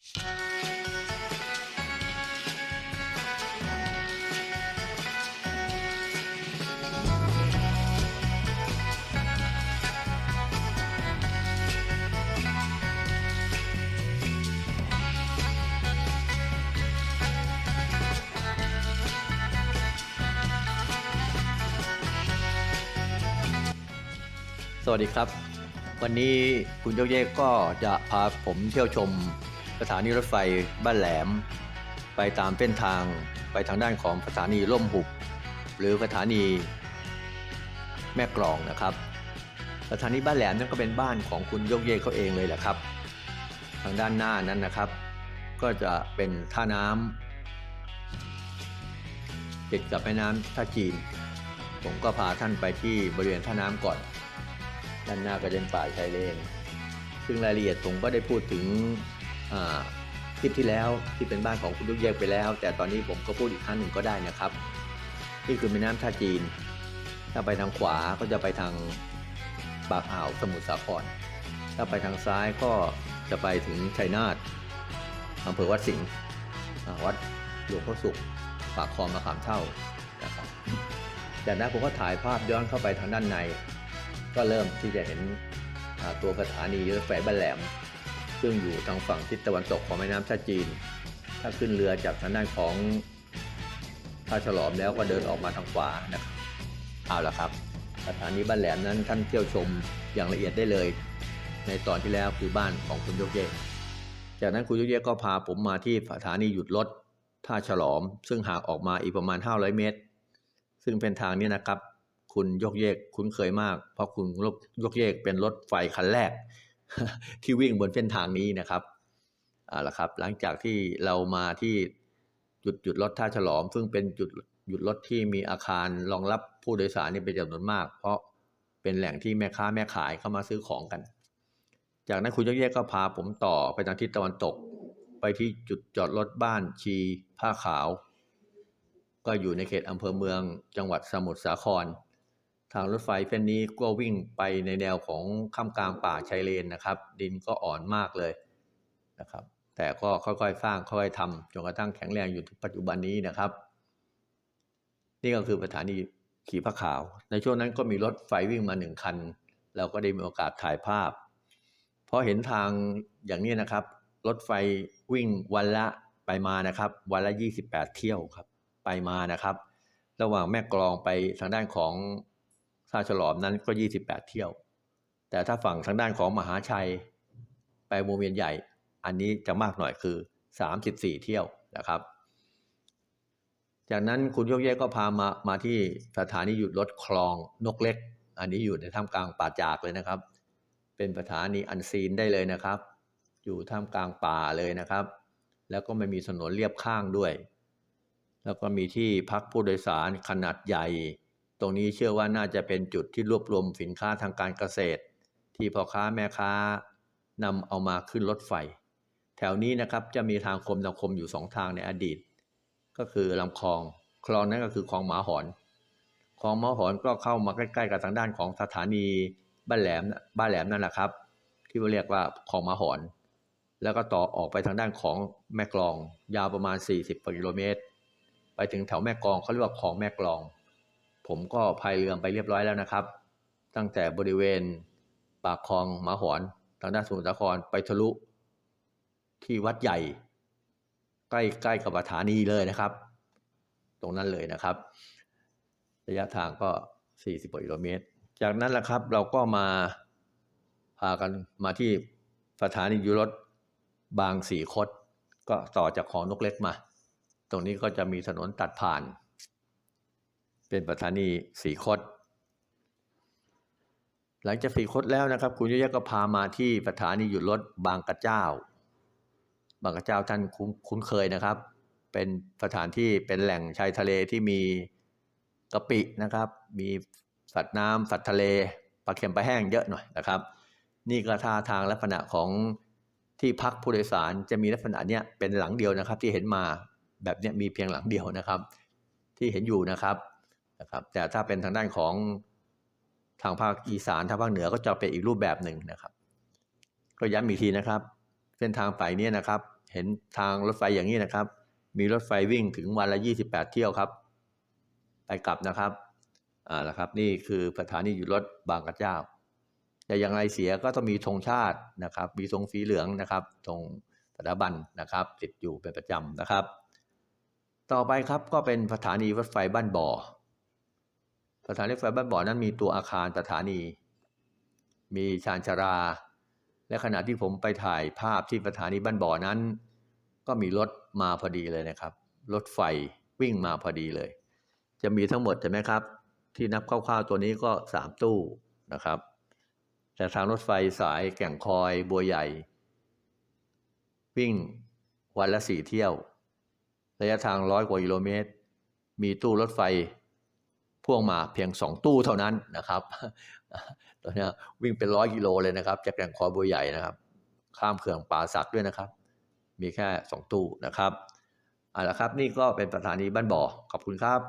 สวัสดีครับ วันนี้คุณโยกเยกก็จะพาผมเที่ยวชม สถานีรถไฟบ้านแหลม ไปตามเส้นทางไปทางด้านของสถานีร่มหุบ หรือสถานีแม่กลองนะครับ สถานีบ้านแหลมนั่นก็เป็นบ้านของคุณโยกเยกเขาเองเลยแหละครับ ทางด้านหน้านั้นนะครับ ก็จะเป็นท่าน้ำติดกับแม่น้ำท่าจีน ผมก็พาท่านไปที่บริเวณท่าน้ำก่อน ด้านหน้าก็เป็นป่าชายเลน ซึ่งรายละเอียดผมก็ได้พูดถึง คลิปที่แล้วที่เป็นบ้านของคุณลูกแยกไปแล้ว แต่ตอนนี้ผมก็พูดอีกครั้งหนึ่งก็ได้นะครับ นี่คือแม่น้ำท่าจีน ถ้าไปทางขวาก็จะไปทางปากอ่าวสมุทรสาคร ถ้าไปทางซ้ายก็จะไปถึงชัยนาทอำเภอวัดสิงห์วัดหลวงพ่อสุขปากคลองมะขามเท่านะครับจากนั้นผมก็ถ่ายภาพย้อนเข้าไปทางด้านใน ก็เริ่มที่จะเห็นตัวสถานีรถไฟบ้านแหลม ซึ่งอยู่ทางฝั่งทิศตะวันตกของแม่น้ำท่าจีน ถ้าขึ้นเรือจากทางด้านของท่าฉลอมแล้วก็เดินออกมาทางขวานะครับเอาละครับ สถานีบ้านแหลมนั้นท่านเที่ยวชมอย่างละเอียดได้เลย ในตอนที่แล้วคือบ้านของคุณโยกเยกจากนั้นคุณโยกเยกก็พาผมมาที่สถานีหยุดรถท่าฉลอม ซึ่งหางออกมาอีกประมาณ 500 เมตร ซึ่งเป็นทางนี้นะครับ คุณยกเยกคุ้นเคยมาก เพราะคุณยกเยกเป็นรถไฟคันแรก ที่วิ่งบนเส้นทางนี้นะครับเอาละครับหลังจากที่เรามาที่จุดหยุดรถท่าฉลอม ซึ่งเป็นจุดหยุดรถที่มีอาคารรองรับผู้โดยสารนี่เป็นจำนวนมาก เพราะเป็นแหล่งที่แม่ค้าแม่ขายเข้ามาซื้อของกัน จากนั้นคุณยกเยกก็พาผมต่อไปทางทิศตะวันตก ไปที่จุดจอดรถบ้านชีผ้าขาว ก็อยู่ในเขตอำเภอเมืองจังหวัดสมุทรสาคร ทางรถไฟเส้นนี้ก็วิ่งไปในแนวของข้ามกลางป่าชายเลนนะครับ ดินก็อ่อนมากเลยนะครับ แต่ก็ค่อยๆสร้างค่อยๆทำจนกระทั่งแข็งแรงอยู่ถึงปัจจุบันนี้นะครับ นี่ก็คือสถานีขี่ผ้าขาว ในช่วงนั้นก็มีรถไฟวิ่งมาหนึ่งคัน เราก็ได้มีโอกาสถ่ายภาพเพราะเห็นทางอย่างนี้นะครับ รถไฟวิ่งวันละไปมานะครับ วันละ 28 เที่ยวครับ ไปมานะครับ ระหว่างแม่กลองไปทางด้านของ ท่าฉลอมนั้นก็ 28 เที่ยว แต่ถ้าฝั่งทางด้านของมหาชัย ไปวงเวียนใหญ่ อันนี้จะมากหน่อยคือ 34 เที่ยวนะครับ จากนั้นคุณโยกเยกก็พามามาที่สถานีหยุดรถคลองนกเล็ก อันนี้อยู่ในท่ามกลางป่าจากเลยนะครับ เป็นสถานีอันซีนได้เลยนะครับ อยู่ท่ามกลางป่าเลยนะครับ แล้วก็ไม่มีถนนเรียบข้างด้วย แล้วก็มีที่พักผู้โดยสารขนาดใหญ่ ตรงนี้เชื่อว่าน่าจะเป็นจุดที่รวบรวมสินค้าทางการเกษตร ที่พ่อค้าแม่ค้านำเอามาขึ้นรถไฟ แถวนี้นะครับจะมีทางคมนาคมอยู่สองทางในอดีต ก็คือลำคลองคลองนั้นก็คือคลองหมาหอนคลองหมาหอนก็เข้ามาใกล้ๆกับทางด้านของสถานีบ้านแหลมบ้านแหลมนั่นแหละครับ ที่เรียกว่าคลองหมาหอน แล้วก็ต่อออกไปทางด้านของแม่กลอง ยาวประมาณ 40กิโลเมตรไปถึงแถวแม่กลองเขาเรียกว่าคลองแม่กลอง ผมก็พายเรือไปเรียบร้อยแล้วนะครับ ตั้งแต่บริเวณปากคลองหมาหอนทางด้านสมุทรสาครไปทะลุที่วัดใหญ่ ใกล้ใกล้กับสถานีเลยนะครับ ตรงนั้นเลยนะครับ ระยะทางก็ 40กิโลเมตร จากนั้นแหละครับเราก็มาพากันมาที่สถานียุรถบางสีคดก็ต่อจากของนกเล็กมา ตรงนี้ก็จะมีถนนตัดผ่าน เป็นสถานีสีคดหลังจากสีคดแล้วนะครับ คุณยยะก็พามาที่สถานีหยุดรถบางกระเจ้า บางกระเจ้าท่านคุ้นคุ้นเคยนะครับ เป็นสถานที่เป็นแหล่งชายทะเลที่มีกะปินะครับ มีสัตว์น้ำสัตว์ทะเลปลาเค็มปลาแห้งเยอะหน่อยนะครับ นี่ก็ท่าทางลักษณะของที่พักผู้โดยสารจะมีลักษณะเนี้ยเป็นหลังเดียวนะครับ ที่เห็นมาแบบเนี้ยมีเพียงหลังเดียวนะครับ ที่เห็นอยู่นะครับ นะครับแต่ถ้าเป็นทางด้านของทางภาคอีสานทางภาคเหนือก็จะเป็นอีกรูปแบบหนึ่งนะครับ ก็ย้ำอีกทีนะครับ เส้นทางไปเนี่ยนะครับ เห็นทางรถไฟอย่างนี้นะครับ มีรถไฟวิ่งถึงวันละ 28 เที่ยวครับ ไปกลับนะครับอ่านะครับ นี่คือสถานีอยู่รถบางกระเจ้า แต่อย่างไรเสียก็ต้องมีธงชาตินะครับ มีธงสีเหลืองนะครับธงสถาบันนะครับ ติดอยู่เป็นประจำนะครับ ต่อไปครับก็เป็นสถานีรถไฟบ้านบ่อ สถานีรถไฟบ้านบ่อนั้นมีตัวอาคารสถานี มีชานชารา และขณะที่ผมไปถ่ายภาพที่สถานีบ้านบ่อนั้น ก็มีรถมาพอดีเลยนะครับ รถไฟวิ่งมาพอดีเลย จะมีทั้งหมดใช่ไหมครับ ที่นับคร่าวๆตัวนี้ก็สามตู้นะครับ แต่ทางรถไฟสายแก่งคอยบัวใหญ่ วิ่งวันละสี่เที่ยว ระยะทางร้อยกว่ากิโลเมตร มีตู้รถไฟ พ่วงมาเพียงสองตู้เท่านั้นนะครับตอนนี้วิ่งเป็นร้อยกิโลเลยนะครับจากแก่งคอบัวใหญ่นะครับ ข้ามเขื่อนป่าสักด้วยนะครับ มีแค่สองตู้นะครับเอาละครับนี่ก็เป็นสถานีบ้านบ่อขอบคุณครับ